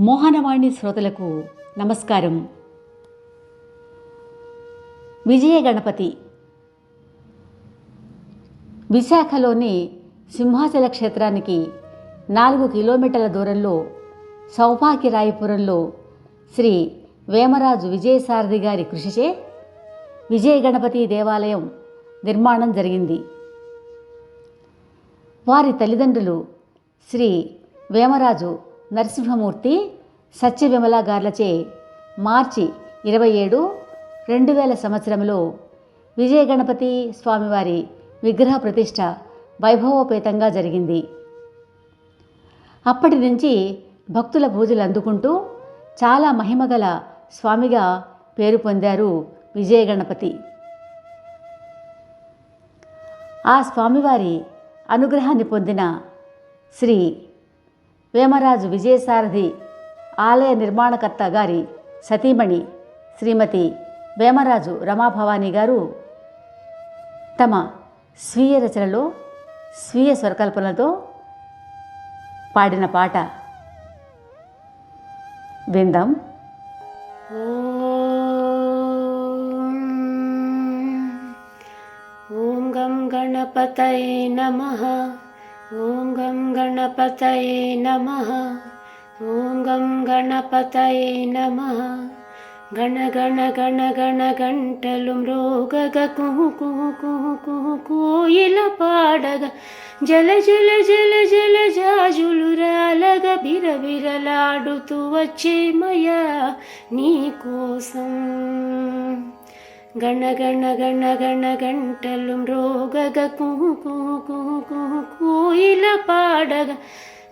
మోహనవాణి శ్రోతలకు నమస్కారం. విజయ గణపతి. విశాఖలోని సింహాచల క్షేత్రానికి నాలుగు కిలోమీటర్ల దూరంలో సౌభాగ్యరాయపురంలో శ్రీ వేమరాజు విజయసారథి గారి కృషిచే విజయ గణపతి దేవాలయం నిర్మాణం జరిగింది. వారి తల్లిదండ్రులు శ్రీ వేమరాజు నరసింహమూర్తి సత్యవిమల గార్లచే మార్చి ఇరవై ఏడు రెండు వేల సంవత్సరంలో విజయ గణపతి స్వామివారి విగ్రహ ప్రతిష్ట వైభవోపేతంగా జరిగింది. అప్పటి నుంచి భక్తుల పూజలు అందుకుంటూ చాలా మహిమగల స్వామిగా పేరు పొందారు విజయ గణపతి. ఆ స్వామివారి అనుగ్రహాన్ని పొందిన శ్రీ వేమరాజు విజయసారథి ఆలయ నిర్మాణకర్త గారి సతీమణి శ్రీమతి వేమరాజు రమాభవాని గారు తమ స్వీయ రచనలో స్వీయ స్వరకల్పనతో పాడిన పాట విందాం. ఓం గం గణపతయ నమ ఓం గం గణపతయ నమ. ॐ गं गणपतये नमः गण गण गण गण గంటలు మ్రోగగ కుహు కుహు కుహు కుహు కోయిల పాడగ జల జల జల జల జాజులు రాలగ బిరబిరలాడుతూ వచ్చేమయ్యా నీ కోసం గణ గణ గణ గణ గంటలు మ్రోగగ కుహు కుహు కుహు కుహు కోయిల పాడగ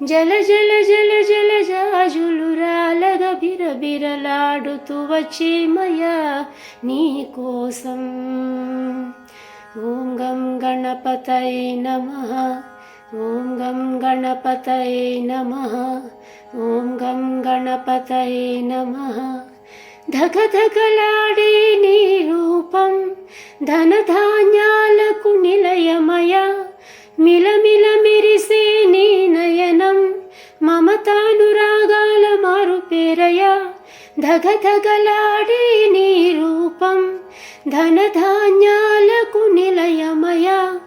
జల జల జల జల జాజులు రాలగ బిరబిరలాడుతూ వచ్చేమయ్యా నీ కోసం? ఓం గం గణపతయే నమః ఓం గం గణపతయే నమః ఓం గం గణపతయే నమః ధగ ధగలాడే నీ రూపం ధనధాన్యాలకు నిలయమయ మిలమిల మారు ధగధగలాడే నీ రూపం ధనధాన్యాలకు నిలయమయ.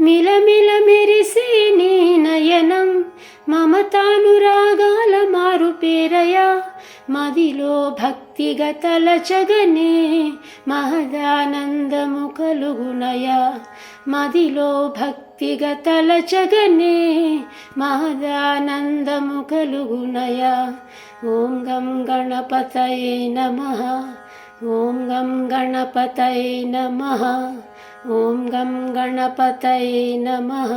మిలమిల మెరిసే నీ నయనం మమతానురాగాల మారు పేరయా. మదిలో భక్తిగా తలచగనే మహదానందము కలుగునయా. మదిలో భక్తిగా తలచగనే మహదానందము కలుగునయా. ఓం గం గణపతయే నమః. ఓం గం గణపతయే నమః. ఓం గం గణపతయే నమః.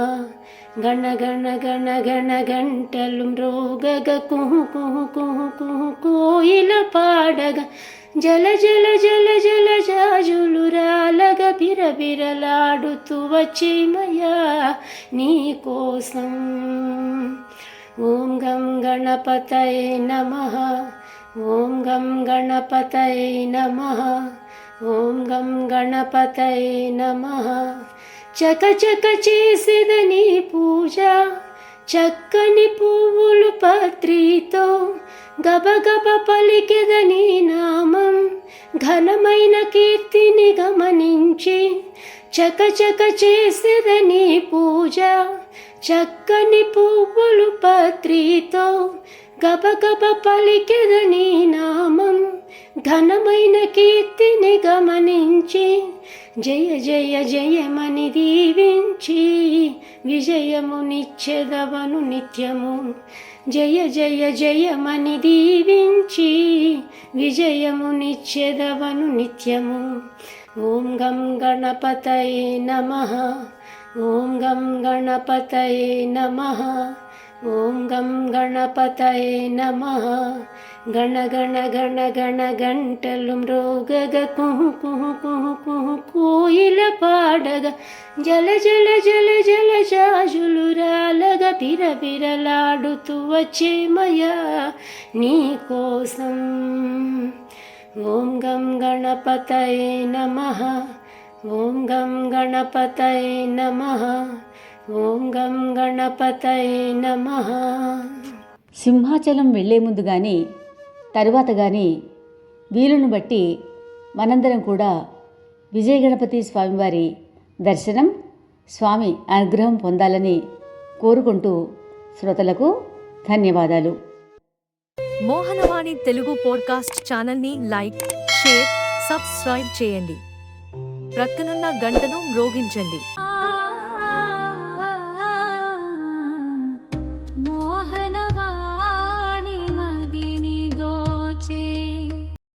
గణ గణ గణ గణ గంటలు మ్రోగగ కుహు కుహు కుహు కుహు కోయిల పాడగ. జల జల జల జల జాజులు రాలగ బిరబిరలాడుతూ వచ్చేమయ్యా నీ కోసం. ॐ गं गणपतये नमः। ॐ गं गणपतये नमः। ॐ गं गणपतये नमः। चकचकचेसिदनी पूजा। చక్కని పువ్వులు పత్రితో గబగబ పలికెదని నామం. ఘనమైన కీర్తిని గమనించి చకచక చేసేదని పూజ. చక్కని పువ్వులు పత్రితో గబగబ పలికెదని నామం ఘనమైన కీర్తిని గమనించి జయ జయ జయమని దీవించి విజయమునిచ్చెదవను నిత్యము. జయ జయ జయమని దీవించి విజయమునిచ్చెదవను నిత్యము. ఓం గం గణపతయే నమః ఓం గం గణపతయే నమః. ఓం గం గణపతయే నమః. గణ గణ గణ గణ గంటలు మ్రోగగ కుహు కుహు కుహు కుహు కోయిల పాడగ. జల జల జల జల జాజులు రాలగ బిరబిరలాడుతూ వచ్చేమయ్యా నీ కోసం. ఓం గం గణపతయే నమ. ఓం గం గణపతయే నమ. ఓం గం గణపతయే నమః. సింహాచలం వెళ్ళే ముందు కానీ తరువాత కానీ వీలును బట్టి మనందరం కూడా విజయ గణపతి స్వామివారి దర్శనం స్వామి అనుగ్రహం పొందాలని కోరుకుంటూ శ్రోతలకు ధన్యవాదాలు. మోహనవాణి తెలుగు పోడ్కాస్ట్ ఛానల్ని లైక్ షేర్ సబ్స్క్రైబ్ చేయండి. ప్రక్కనున్న గంటను మ్రోగించండి.